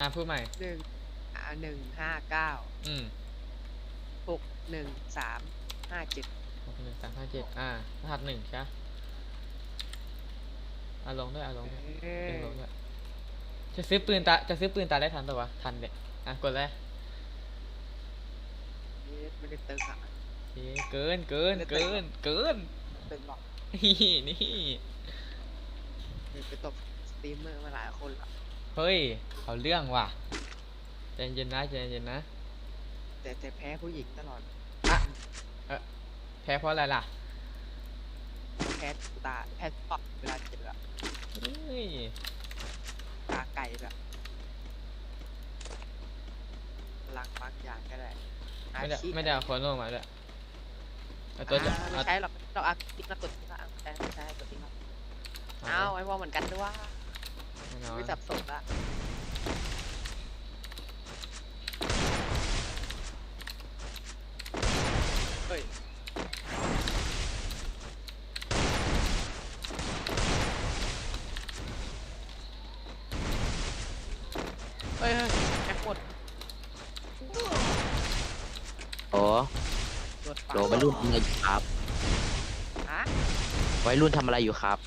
อะพูดใหม่ หนึ่งอ่าหนึ่งห้าเก้าอืมหกหนึ่งสามห้าเจ็ดหกหนึ่งสามห้าเจ็ดอ่ารหัสหนึ่งใช่ปะอะลงด้วยอะลงด้วยเอเอองลงด้วยจะซื้อปืนตาจะซื้อปืนตาได้ทันปะวะทันเด็อะกดเลยไม่ได้ตึงอะเย้เกินเกินเกินเกินตึงหรอกนี่นี่ ไปตบสตรีมเมอร์มาหลายคนละ เฮ้ยเอาเรื่องว่ะใจเย็นนะใจเย็นนะ แต่แต่แพ้ผู้หญิงตลอด แพ้เพราะอะไรล่ะแพ้ตาแพ้ปอบเวลาเจออะเฮ้ยตาไก่แบบพลังบางอย่างก็ได้ไม่ได้อาชีพไม่ได้เอาคนลงมาด้วยเอาตัวจะอ่าไม่เอาใช่หรอกเราอักติ๊กมากดติ๊กมาไม่ใช่ไม่ใช่กดติ๊กมาอ้าวไอ้วอลเหมือนกันด้วยว่าแน่นอน ไม่สับสนละเฮ้ยเฮ้ยเฮ้ยแม็กหมดโอ้ตรวจโหลวัยรุ่นทำอะไรอยู่ครับฮะวัยรุ่นทำอะไรอยู่ครับ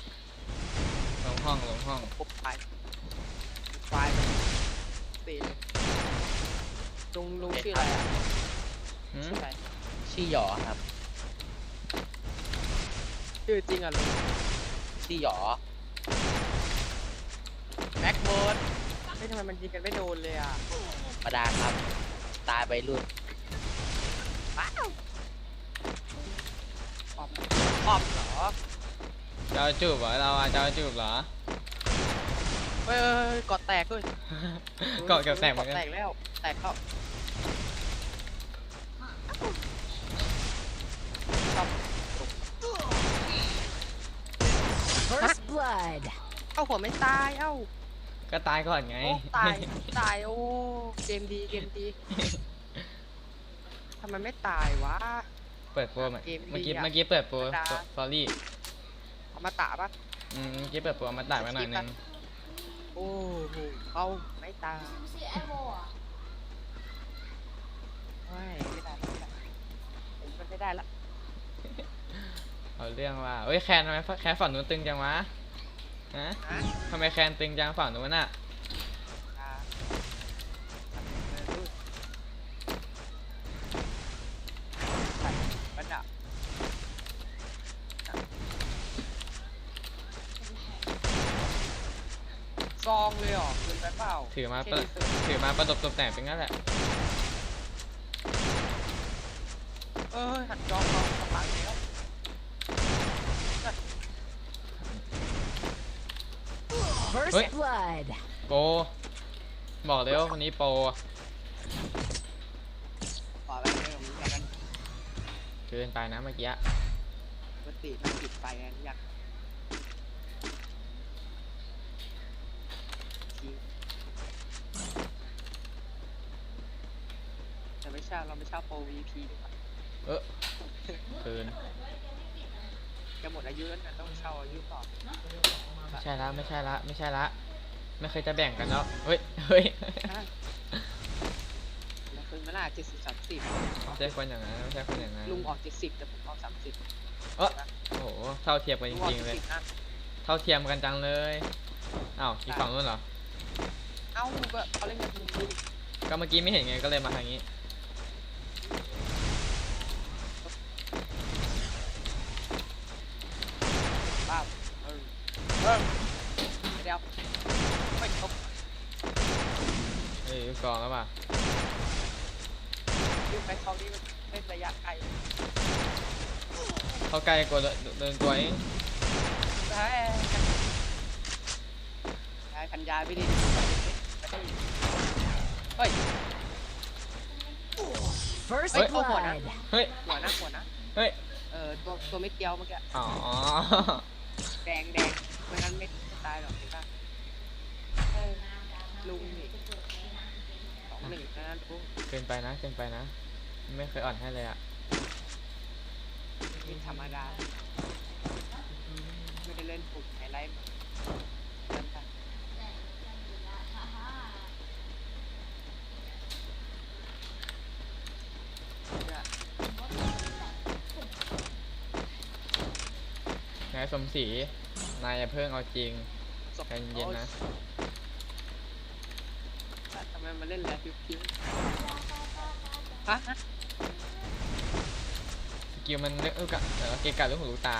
ลงห้องลงห้องปุ๊บไป ไฟตีเลยลุงลุงชื่ออะไรอะหืมชื่ออะไรชื่อหยอครับ ชื่อจริงอะลุงชื่อหยอแม็กโบนเฮ้ยทำไมมันยิงกันไม่โดนเลยอะธรรมดาครับ ตายวัยรุ่นว้าวปอมปอมเหรอจะเอาจูบเหรอเราอะจะเอาจูบเหรอ เฮ้ยเฮ้ยเกอดแตกด้วยเกาะเกับแตกเหมือนกัน แตกแล้ว แตกเข้าชอบ First blood. เอ้าหัวไม่ตายเอ้าก็ตายก่อนไง โอ้ตาย ตาย โอ้ เกมดี เกมดี ทำไมไม่ตายวะ เปิดโปรใหมเกมดีเมื่อกี้เมื่อกี้เปิดโปรธรรมดา สอรี่เอามาตาปะ อืมเมื่อกี้เปิดโปรมาตัดไว้หน่อยนึง โอ้โหเขาไม่ตายไม่ไม่ได้ไม่ได้ผมมันไม่ได้ละเอาเรื่องว่าเฮ้ยแคนทำไมแคนฝั่งนู้นตึงจังวะ ฮะฮะ ทำไมแคนตึงจังฝั่งนู้นอะ องเลยเหรอเกินไปเปล่าถือมาแค่ประนี้เถอะถือมาประดบตบแต่งเป็นงั้นแหละ เออหันจองเราสปังแล้ว First Wait. blood. โปรบอกเลยว่าคนนี้โปรปล่อยไปเลยผมอยากกันเกินไปนะเมื่อกี้ ปกติมันปิดไปอันอยาก แต่ไม่ใช่เราไม่ชอบโปร VP ดีกว่าเออเกินจะหมดอายุแล้วนะต้องเช่าอายุต่อไม่ใช่ละไม่ใช่ละไม่ใช่ละไม่เคยจะแบ่งกันแล้วเฮ้ยเฮ้ยอะแล้วคืนเวลาเจ็ดสิบสามสิบไม่ใช่คนอย่างนั้นไม่ใช่คนอย่างนั้นลุงออกเจ็ดสิบแต่ผมออกสามสิบเออโอ้โหเท่าเทียมกันจลุงออกริงๆเลย70นะเท่าเทียมกันจังเลยอ้าวอีกฝั่งนู้นเหรอเอ้าก็เขาเล่นกันตรงนี้ก็เมื่อกี้ไม่เห็นไงก็เลยมาทางนี้ บ้าเออ เออเดี๋ยวไม่ครบเฮ้ยกองแล้วป่ะยืมไปเขานี่มันเล่นระยะไกลเข้าใกล้กว่าเดินตัวเองเฮ้ยยายพันยายไม่ดีเฮ้ย First Wait, oh, blood. เฮ้ย หัวนะหัวนะ เฮ้ย เออตัวตัวไม่เกียวเมื่อกี้ อ๋อ แดงแดง ไม่งั้นไม่ตายหรอกเห็ปะลุงนี่สองหนึ่งนะลุงเกินไปนะเกินไปนะ ไม่เคยอ่อนให้เลยอะม่ธรรมดา ไม่ได้เล่นฝูดกไฮไลท์นั่นค่ะนายสมศรี นายอย่าเพิ่งเอาจริงศพใจเย็นๆนะโอ๊ยทำไมมาเล่นแลพิวพิวฮะสกิลมันเลือกเออกะเออเกะกะเรื่องหูลูกตา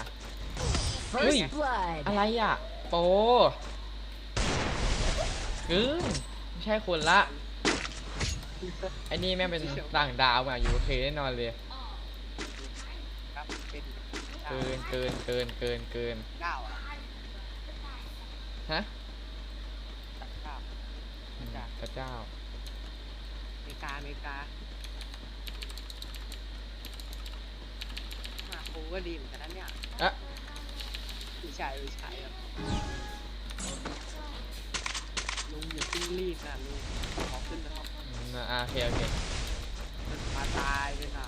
First Ui. blood. อะไรอะ โปกึ้นไม่ใช่คนละไอ้นี่แม่งเป็นต่างดาวมาอยู่โอเคแน่นอนเลยครับเป็นเกินเกินเกินเกินเกินเก้าอะ ฮะตัดเก้าอืมพระเจ้า อเมริกาอเมริกามาโคก็ดีเหมือนกันนะเนี่ยอะผู้ชายผู้ชายครับลุงอย่าเพิ่งรีบนะลุงขอขึ้นนะครับอืมอะโอเคโอเค มันมาตายเลยนะ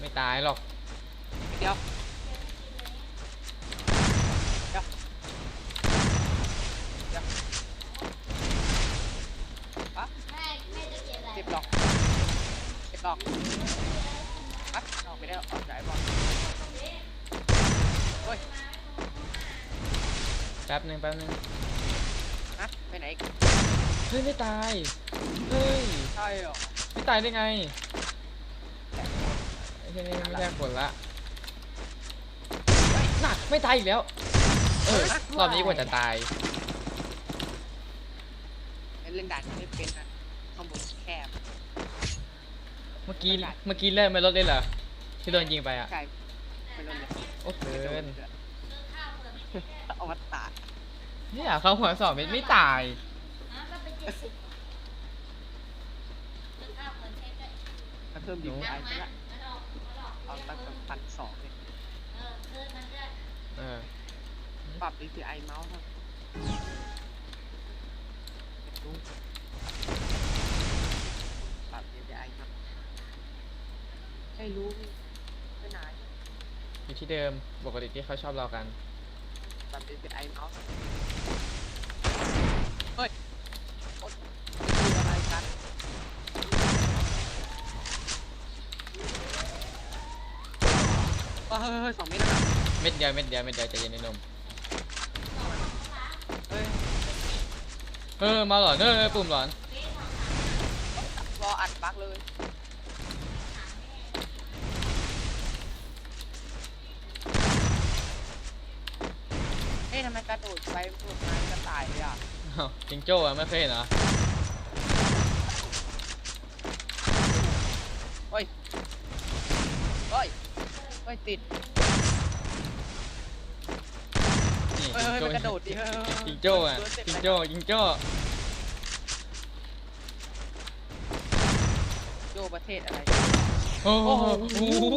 ไม่ตายหรอก เดี๋ยวเดี๋ยวเดี๋ยวปั๊บเจ็บหรอก เจ็บหรอกปั๊บออกไม่ได้ออกไหนบอลเฮ้ยแป๊บนึงแป๊บนึงฮะไปไหนอีกเฮ้ยไม่ตาย เฮ้ย ใช่เหรอไม่ตายได้ไงไอ้ที่นี่ไม่ใช่ผลละเฮ้ยหนักไม่ตายอีกแล้ว เออรอบนี้กว่าจะตาย เล่นด่านไม่เป็นนะข้างบนแคบ เมื่อกี้เมื่อกี้เลื่อนไม่ลดเลยเหรอที่โดนยิงไปอะใช่ไม่ลดเลยโอ้เกินเอามาตากเนี่ยเขาหัวสอบเม็ดไม่ตายถ้าเพิ่มดีไอไปละเอาตั้งพันสองเลยเออปรับ DPI เมาส์ครับดูปรับ DPI ครับ ให้รู้ไปไหนอยู่ที่เดิมปกติที่เขาชอบเรากันปรับ DPI เมาส์เฮ้ยโอ๊ยคืออะไรกันเฮ้ยเฮ้ยเฮ้ยสองเมตรแล้วนะเม็ดเดียวเม็ดเดียวเม็ดเดียวใจเย็นนิดนมเฮ้ยเออมาหลอนเออเออปุ่มหลอนรออัดบักเลย จิงโจ้อะไม่เคยเห็นเหรอเฮ้ยเฮ้ยเฮ้ยติด นี่เฮ้ยเฮ้ยจิงมันกระโดดดิโจ้เฮ้ยเฮ้ยเฮ้ยจิงโจ้อะเฮ้ยจิงโจ้จิงโจ้โจประเทศอะไร โอ้โหโอ้โห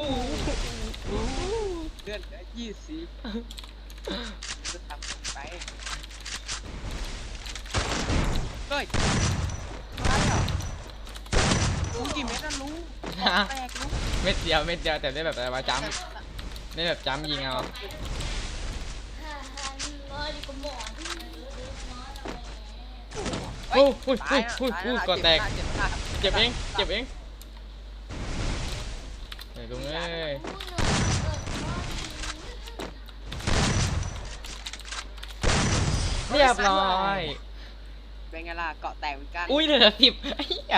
เลื่อนเหลือยี่สิบจะทำไป เฮ้ยอะไรอะลุงกี่เมตรนะลุงแตกลุงเม็ดเดียวเม็ดเดียวแต่ได้แบบอะไรวะจ้ำได้แบบจ้ำยิงเอาเฮ้ยอุ้ยตาอุ้ยยนะอุ้ยตายอุ้ยนะก่อแตกเจ็บมากเจ็บเองเจ็บเองเฮ้ยลุงเอ้ยเรียบร้อย เป็นไงล่ะเกาะแตกเหมือนกันอุ้ยเหลือสิบไอ้เหี้ย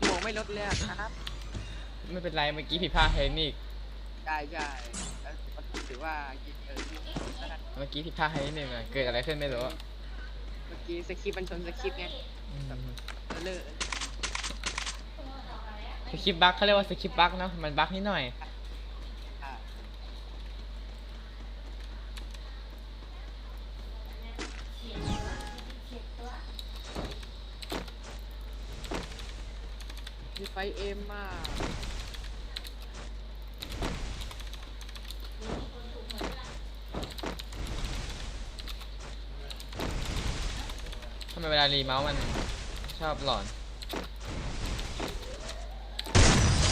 โมไม่ลดเลยอะครับไม่เป็นไรเมื่อกี้ผิดพลาดเทคนิคได้ใช่แล้วถือว่ายิงเออยิงแล้วกันเมื่อกี้ผิดพลาดให้นิดนึงอะเกิดอะไรขึ้นไม่รู้อะเมื่อกี้สคริปต์มันชนสคริปต์ไงอืมเลิกสคริปต์บั๊กเขาเรียกว่าสคริปต์บั๊กเนาะมันบั๊กนิดหน่อย เอ็มมากทำไมเวลารีเมาส์มันชอบหลอน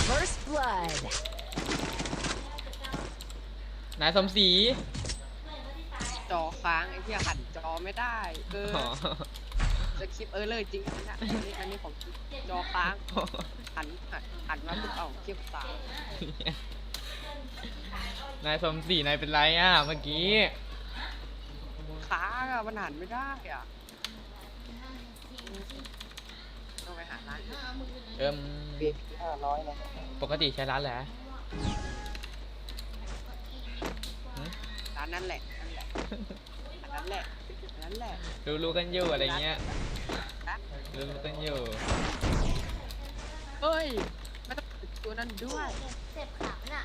First blood. นายสมศรีจอค้างไอ้ที่หันจอไม่ได้เอออ๋อ สคริปต์เออเลยจริงอันนี้อันนี้อันนี้ของจริงจอค้างหันหันหันมาปุ๊บเอ้าเทียบตานายสมศรีนายเป็นไรอะเมื่อกี้ ค้างอะมันหันไม่ได้อะต้องไปหาร้านอื่นเอิ่มเบียห้าร้อยแล้วปกติใช้ร้านแหละร้านนั่นแหละนั่นแหละอันนั้นแหละอั นนั้นแหละรู้รู้กันอยู่อะไรเงี้ยนะรู้รู้กันอยู่เฮ้ยไม่ต้องติดตัวนั้นด้วยเจ็บขาน่ะ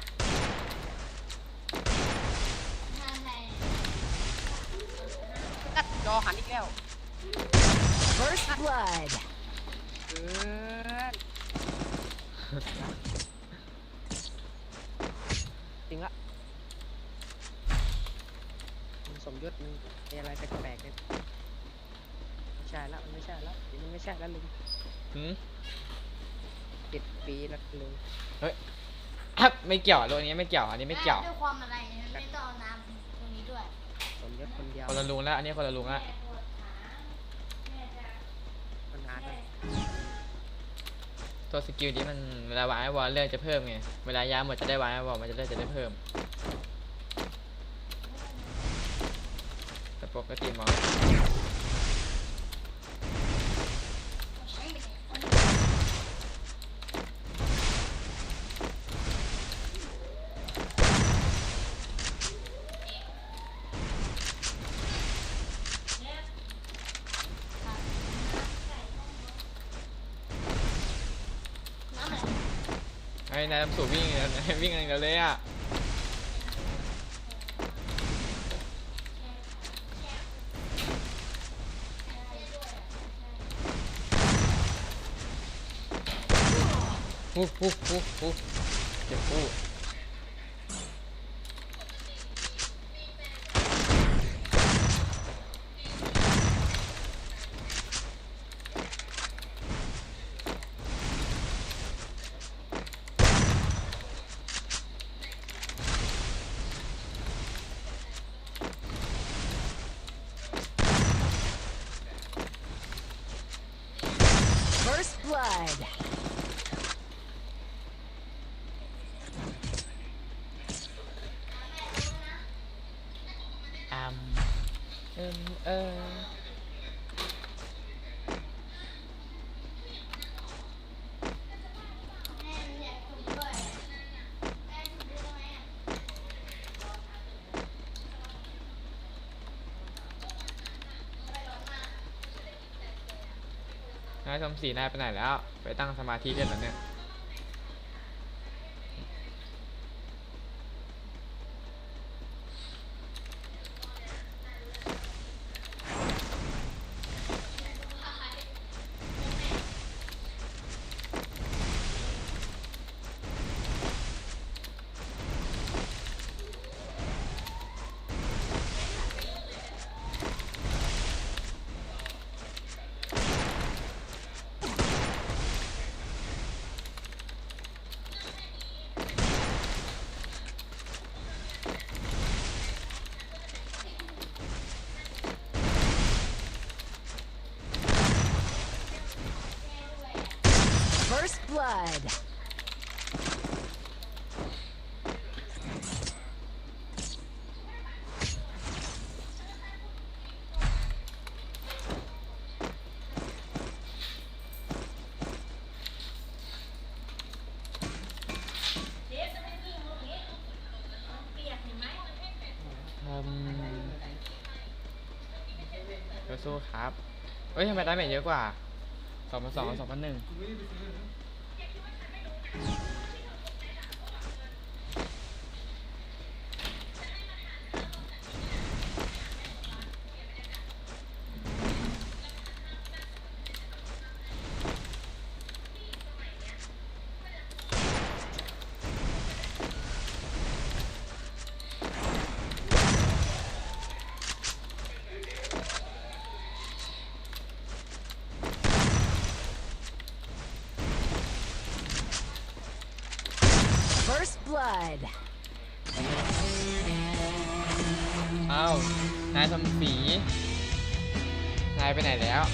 ทางไหนตัดจอหันอีกแล้ว First blood. เกินจริงละมันสม ยศมันมีอะไรแปลกๆเนี่ยไม่ใช่ละมันไม่ใช่ละมันไม่ใช่ละลุงหืมเจ็ดปีแล้วลุงอะไม่เกี่ยวรถนี้ไม่เกี่ยวอันนี้ไม่เกี่ยวด้วยความอะไรเนี่ยไม่ต้องเอาน้ำตรงนี้ด้วยสมยศคนเดียวคนละลุงแล้วอันนี้คนละลุงแล้วคนงานนะตัวสกิลนี้มันเวลาวางไอวอลเลือกจะเพิ่มไงเวลายาหมดจะได้วางไอวอลมันจะได้จะได้เพิ่ม แต่ปกติมอง น้ำอะไร ไอ้นายทำสูวิ่งเลยวิ่งอะไรกันเลยอะฮู้ฮู้ฮู้ฮู้เจ็บฮู้ First blood. อัม เอิมเออแม่อยากคุยด้วยแม่คุยด้วยไหมอะนายสมศรีนายไปไหนแล้ว ไปตั้งสมาธิเล่นแล้วเนี่ย First blood. ทำเดี๋ยวสู้ครับเฮ้ยทำไมได้เมจเยอะกว่าสองพันสองสองพันหนึ่ง blood. อ้าวนายสมศรีนายไปไหนแล้ว